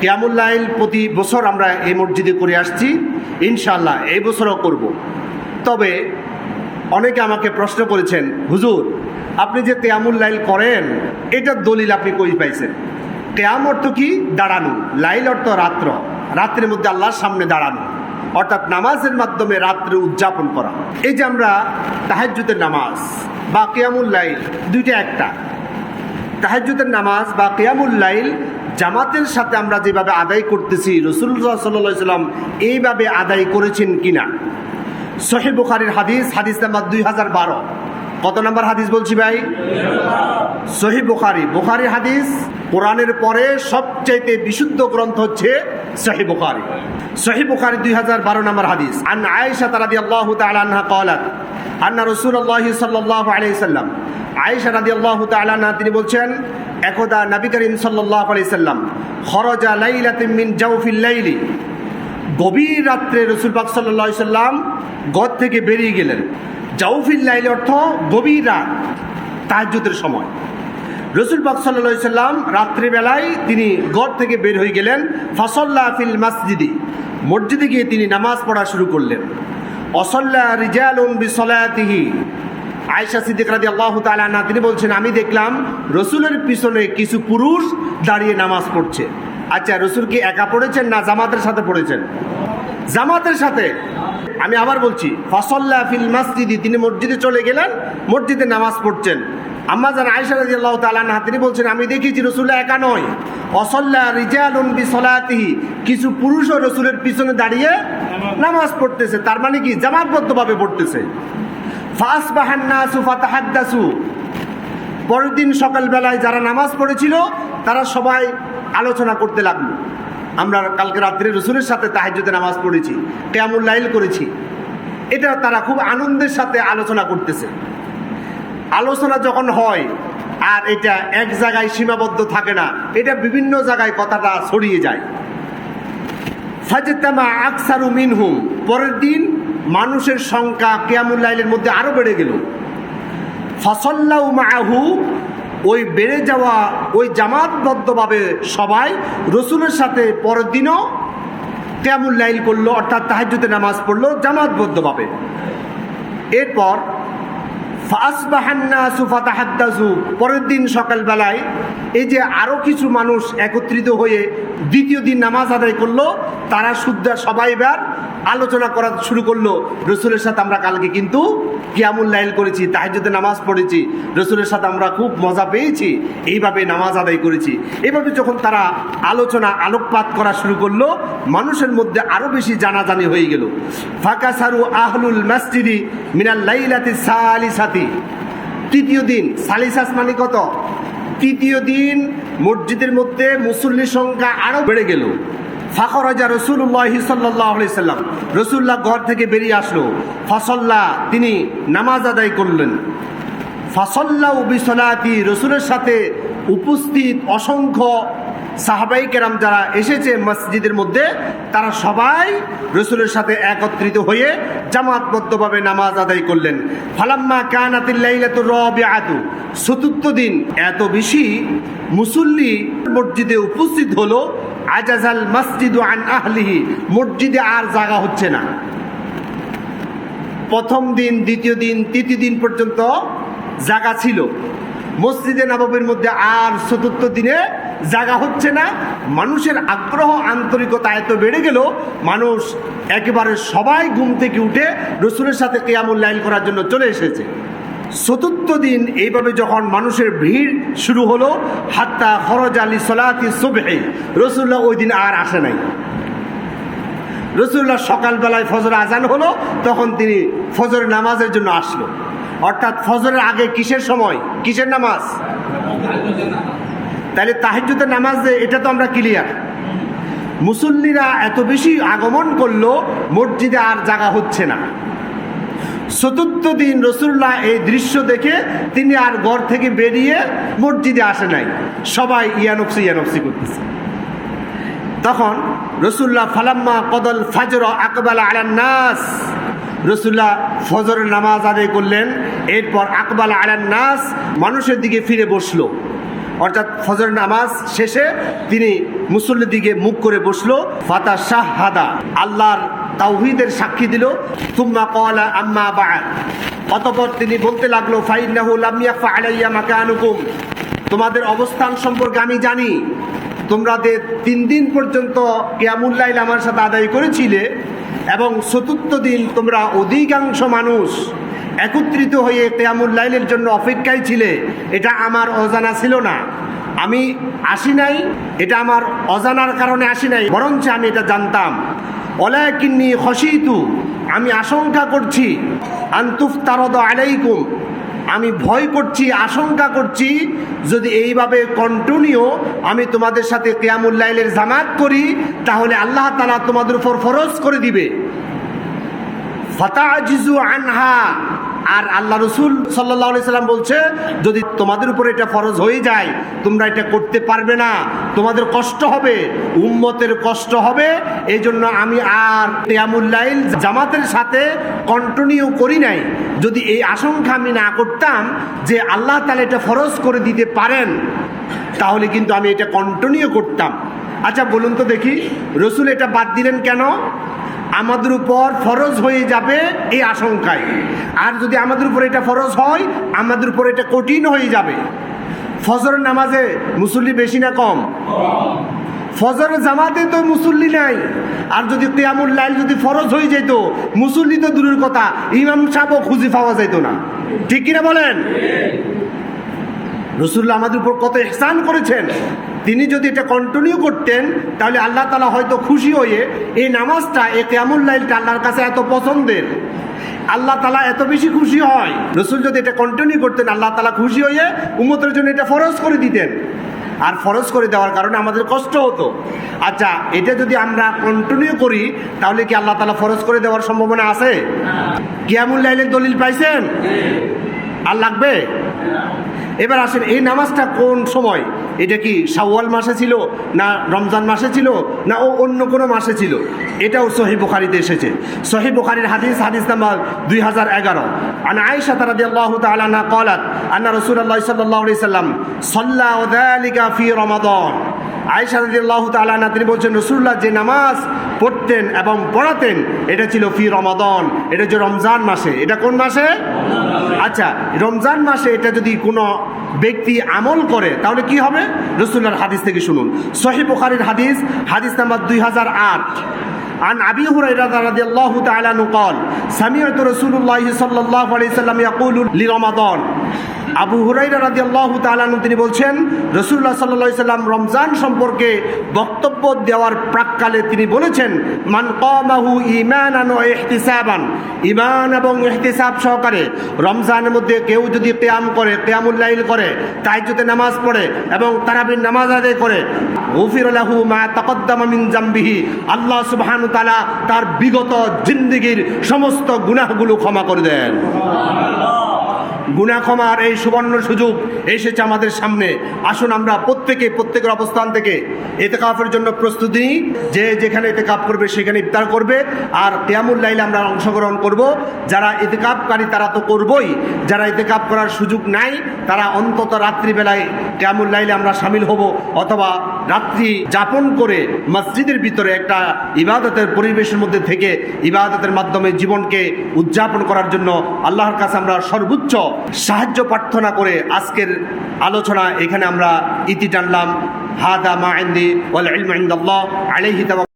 কিয়ামুল্লাইল প্রতি বছর আমরা এই মসজিদে করে আসছি। ইনশাল্লাহ এই বছরও করব। তবে অনেকে আমাকে প্রশ্ন করেছেন, হুজুর, আপনি যে লাইল করেন, এটার দলিল আপনি কই পাইছেন? কেয়াম অর্থ কি? দাঁড়ানো। লাইল অর্থ রাত্র। রাত্রের মধ্যে আল্লাহর সামনে দাঁড়ানো। অর্থাৎ নামাজের মাধ্যমে রাত্রে উদযাপন করা। এই যে আমরা তাহাজ্জুদের নামাজ বা কেয়ামুল লাইল, দুইটা একটা। তাহাজ্জুদের নামাজ বা কেয়ামুল লাইল জামাতের সাথে আমরা যেভাবে আদায় করতেছি রসুল্লাহ সাল্লাহ সাল্লাম এইভাবে আদায় করেছেন কিনা? সহি বুখারির হাদিস হাদিস নাম্বার দুই হাজার বারো। কত নাম্বার হাদিস বলছি ভাই? সহি বুখারি। বুখারির হাদিস কোরআনের পরে সবচাইতে বিশুদ্ধ গ্রন্থ হচ্ছে সহি বুখারি। সহি বুখারি দুই হাজার বারো নম্বর হাদিস। আন আয়েশা তারাদি আল্লাহ তালান্হা কলাত আন্না রসুল আল্লাহ সাল্লাহ আলাই সাল্লাম, আয়েশা রাদি আল্লাহ তালান্হা তিনি বলছেন একদা নবী করিম সাল্লাম, খরজা লাইলাতিন জাউফিল লাইলি। গভীর রাত্রে রসুল পাক সাল্লাহ সাল্লাম গদ থেকে বেরিয়ে গেলেন। জাউফিল লাইল অর্থ গভীর রাত, তাহাজ্জুদের সময়। রসুল পাক সাল্লাহ সাল্লাম রাত্রিবেলায় তিনি গড় থেকে বের হয়ে গেলেন ফসল্লা ফিল মসজিদি, মসজিদে গিয়ে তিনি নামাজ পড়া শুরু করলেন। অসল্লা রিজালুন বিসলাতিহি আয়সা সিদ্দিক রাদি আল্লাহ তালানা তিনি বলছেন, আমি দেখলাম রসুলের পিছনে কিছু পুরুষ দাঁড়িয়ে নামাজ পড়ছে। আচ্ছা রসুল কি একা পড়েছেন না জামাতের সাথে পড়েছেন? জামাতের সাথে। আমি আবার বলছি, ফসল্লা ফিল মসজিদি, তিনি মসজিদে চলে গেলেন, মসজিদে নামাজ পড়ছেন। আম্মা জান আয়সা রাজি আল্লাহ তালানা তিনি বলছেন, আমি দেখেছি রসুল্লাহ একা নয়। অসল্লা রিজালুন কিছু পুরুষও রসুলের পিছনে দাঁড়িয়ে নামাজ পড়তেছে। তার মানে কি? জামাতবদ্ধভাবে পড়তেছে। ফাস বাহান্নাসু ফাতাহাদ্দাসু। পরের দিন সকালবেলায় যারা নামাজ পড়েছিল, তারা সবাই আলোচনা করতে লাগল। আমরা কালকে রাত্রে রসুলের সাথে তাহাজ্যতে নামাজ পড়েছি লাইল করেছি। এটা তারা খুব আনন্দের সাথে আলোচনা করতেছে। আলোচনা যখন হয়, আর এটা এক জায়গায় সীমাবদ্ধ থাকে না, এটা বিভিন্ন জায়গায় কথাটা ছড়িয়ে যায়। ফাজেতামা আকসারু মিনহুম, পরের দিন মানুষের সংখ্যা কেয়ামুল লাইলের মধ্যে আরও বেড়ে গেল। ফসল্লাউ মাহু ওই বেড়ে যাওয়া, ওই জামাতবদ্ধভাবে সবাই রসুলের সাথে পরের দিনও কেয়ামুল লাইল করল, অর্থাৎ তাহাজ্জুতে নামাজ পড়ল জামাতবদ্ধভাবে। এরপর পরের দিন সকালবেলায় এই যে আরও কিছু মানুষ একত্রিত হয়ে দ্বিতীয় দিন নামাজ আদায় করল, তারা শুদ্ধ সবাই এবার আলোচনা করা শুরু করল রসুলের সাথে আমরা কালকে কিন্তু কিয়ামুল লাইল করেছি তাহাজ্জুদে নামাজ পড়েছি। রসুলের সাথে আমরা খুব মজা পেয়েছি, এইভাবে নামাজ আদায় করেছি। এভাবে যখন তারা আলোচনা, আলোকপাত করা শুরু করল, মানুষের মধ্যে আরও বেশি জানাজানি হয়ে গেল। ফাঁকা সারু আহলুল মসজিদি মিনাল লাইলাতি সালিসাতি। তৃতীয় দিন, সালিসাস মানে কত? তৃতীয় দিন মসজিদের মধ্যে মুসল্লির সংখ্যা আরও বেড়ে গেল। ফাখরাজা রসুল্লাহ সাল্লাহ সাল্লাম। রসুল্লাহ ঘর থেকে বেরিয়ে আসলো। ফসল্লা, তিনি নামাজ আদায় করলেন। ফাসল্লা বিসলাতি, রসুলের সাথে উপস্থিত অসংখ্য সাহাবাই কেরাম যারা এসেছে মসজিদের মধ্যে, তারা সবাই রসুলের সাথে একত্রিত হয়ে জামাতবদ্ধভাবে নামাজ আদায় করলেন। ফালাম্মা কানাতিল্লাইলাতু রবিআতু, চতুর্থ দিন। এত বেশি মুসল্লি মসজিদে উপস্থিত হলো আজাজাল মসজিদ আন আহলিহি, মসজিদে আর জায়গা হচ্ছে না। প্রথম দিন, দ্বিতীয় দিন, তৃতীয় দিন পর্যন্ত জায়গা ছিল। মসজিদে নবাবের মধ্যে আর চতুর্থ দিনে জায়গা হচ্ছে না। মানুষের আগ্রহ, আন্তরিকতা এত বেড়ে গেল, মানুষ একেবারে সবাই ঘুম থেকে উঠে রসুলের সাথে কেয়ামুল লাইল করার জন্য চলে এসেছে। চতুর্থ দিন এইভাবে যখন মানুষের ভিড় শুরু হলো, হাত্তা খরচ আলী সলাতি সোবে রসুল্লাহ ওই দিন আর আসে নাই। রসুল্লাহ সকালবেলায় ফজর আজান হলো, তখন তিনি ফজর নামাজের জন্য আসলো। অর্থাৎ ফজরের আগে কিসের সময়? কিসের নামাজ? তাহলে তাহিজুদের নামাজ এটা তো আমরা ক্লিয়ার মুসল্লিরা এত বেশি আগমন করল, মসজিদে আর জায়গা হচ্ছে না। চতুর্থ দিন রসুল্লাহ এই দৃশ্য দেখে তিনি আর ঘর থেকে বেরিয়ে মসজিদে আসে নাই। সবাই ইয়ানফসি ইয়ানফসি করতেছে। তখন রসুল্লাহ ফালাম্মা কদল ফাজর আকবাল আলান্নাস রসুল্লাহ ফজরের নামাজ আদায় করলেন, এরপর আকবাল আলান্নাস মানুষের দিকে ফিরে বসল। অর্থাৎ ফজর নামাজ শেষে তিনি মুসল্লির দিকে মুখ করে বসল ফাতা শাহাদা আল্লাহর তাওহিদের সাক্ষী দিল। তুম্মা কওয়ালা আম্মা বা অতঃপর তিনি বলতে লাগল, ফাইন্নাহু লাম ইয়াখফা আলাইয়া মাকানুকুম। তোমাদের অবস্থান সম্পর্কে আমি জানি। তোমরা যে তিন দিন পর্যন্ত কিয়ামুল্লাইল আমার সাথে আদায় করেছিলে এবং চতুর্থ দিন তোমরা অধিকাংশ মানুষ একত্রিত হয়ে কেয়ামুল্লাইলের জন্য অপেক্ষায় ছিলে, এটা আমার অজানা ছিল না। আমি আসি নাই, এটা আমার অজানার কারণে আসি নাই, বরঞ্চ আমি এটা জানতাম। অলাকিন্নি খসিতু আমি আশঙ্কা করছি, আন্তুফ তারদ আলাইকুম, আমি ভয় করছি, আশঙ্কা করছি, যদি এইভাবে কন্টিনিউ আমি তোমাদের সাথে কেয়ামুল্লাইলের জামাত করি, তাহলে আল্লাহ তালা তোমাদের উপর ফরজ করে দিবে। ফাতাজিজু আনহা আর আল্লাহ রসুল সাল্লাহ সাল্লাম বলছে, যদি তোমাদের উপর এটা ফরজ হয়ে যায়, তোমরা এটা করতে পারবে না, তোমাদের কষ্ট হবে, উম্মতের কষ্ট হবে এই জন্য আমি আর তিয়ামুল্লাইল জামাতের সাথে কন্টিনিউ করি নাই। যদি এই আশঙ্কা আমি না করতাম যে আল্লাহ তালা এটা ফরজ করে দিতে পারেন, তাহলে কিন্তু আমি এটা কন্টিনিউ করতাম। আচ্ছা বলুন তো দেখি, রসুল এটা বাদ দিলেন কেন? আমাদের উপর ফরজ হয়ে যাবে এই আশঙ্কায়। আর যদি আমাদের উপর এটা ফরজ হয়, আমাদের উপর এটা কঠিন হয়ে যাবে। ফজরের নামাজে মুসল্লি বেশি না কম? ফজরের জামাতে তো মুসল্লি নাই। আর যদি কেয়ামুল লাইল যদি ফরজ হয়ে যেত, মুসল্লি তো দূরের কথা, ইমাম সাহেবও খুঁজে পাওয়া যেত না। ঠিক কিনা বলেন? রসুল্লাহ আমাদের উপর কত এহসান করেছেন। তিনি যদি এটা কন্টিনিউ করতেন, তাহলে আল্লাহ তালা হয়তো খুশি হয়ে এই নামাজটা এ কেমন লাইলটা আল্লাহর কাছে এত পছন্দের। আল্লাহ তালা এত বেশি খুশি হয়। রসুল যদি এটা কন্টিনিউ করতেন, আল্লাহ তালা খুশি হয়ে উমতের জন্য এটা ফরজ করে দিতেন। আর ফরজ করে দেওয়ার কারণে আমাদের কষ্ট হতো। আচ্ছা এটা যদি আমরা কন্টিনিউ করি, তাহলে কি আল্লাহ তালা ফরজ করে দেওয়ার সম্ভাবনা আছে? কিয়ামুল লাইলের দলিল পাইছেন? আর লাগবে? এবার আসেন, এই নামাজটা কোন সময়? এটা কি সাওয়াল মাসে ছিল না রমজান মাসে ছিল না ও অন্য কোনো মাসে ছিল? এটাও সহি বুখারিতে এসেছে। সহি বুখারির হাদিস হাদিস নাম্বার দুই হাজার এগারো। আন আয়েশা তারাদি আল্লাহ তালানা কলাত আন্না রসুল্লাহ সাল্লাহ সাল্লাম সল্লা ওদালিকা ফি রমাদন। আয়েশা রাদি আল্লাহ তালানা তিনি বলছেন রসুল্লাহ যে নামাজ পড়তেন এবং পড়াতেন, এটা ছিল ফি রমাদন। এটা যে রমজান মাসে। এটা কোন মাসে? আচ্ছা রমজান মাসে এটা যদি কোনো ব্যক্তি আমল করে, তাহলে কি হবে? রসুল্লাহর হাদিস থেকে শুনুন। সহি বুখারির হাদিস হাদিস নাম্বার দুই হাজার আট। عن أبي هريرة رضي الله تعالى عنه قال سمعت رسول الله صلى الله عليه وسلم يقول لرمضان আবু হুরাইরা রাজি আল্লাহ তালানু তিনি বলছেন রসুল্লাহ সাল্লা সাল্লাম রমজান সম্পর্কে বক্তব্য দেওয়ার প্রাককালে তিনি বলেছেন, মান কমাহু ইমান আনো এহতিসাবান ইমান এবং এহতিসাব সহকারে রমজানের মধ্যে কেউ যদি কেয়াম করে কেয়ামুল্লাইল করে তাইজুতে নামাজ পড়ে এবং তারাবির নামাজ আদায় করে গফিরাহু মা তাকদ্দামা মিন জাম্বিহি, আল্লাহ সুবহানু তাআলা তার বিগত জিন্দেগীর সমস্ত গুনাহগুলো ক্ষমা করে দেন। গুনা ক্ষমার এই সুবর্ণ সুযোগ এসেছে আমাদের সামনে। আসুন আমরা প্রত্যেকে, প্রত্যেকের অবস্থান থেকে এতেকাফের জন্য প্রস্তুতি। যে যেখানে এতেকাপ করবে সেখানে ইফতার করবে। আর কেয়ামুল লাইলে আমরা অংশগ্রহণ করব। যারা এতেকাপকারী তারা তো করবই। যারা এতেকাপ করার সুযোগ নাই, তারা অন্তত রাত্রিবেলায় কেয়ামুল লাইলে আমরা সামিল হব। অথবা রাত্রি যাপন করে মসজিদের ভিতরে একটা ইবাদতের পরিবেশের মধ্যে থেকে ইবাদতের মাধ্যমে জীবনকে উদযাপন করার জন্য আল্লাহর কাছে আমরা সর্বোচ্চ সাহায্য প্রার্থনা করে আজকের আলোচনা এখানে আমরা ইতি টানলাম হাদা মা ইন্দি ওয়াল ইলমু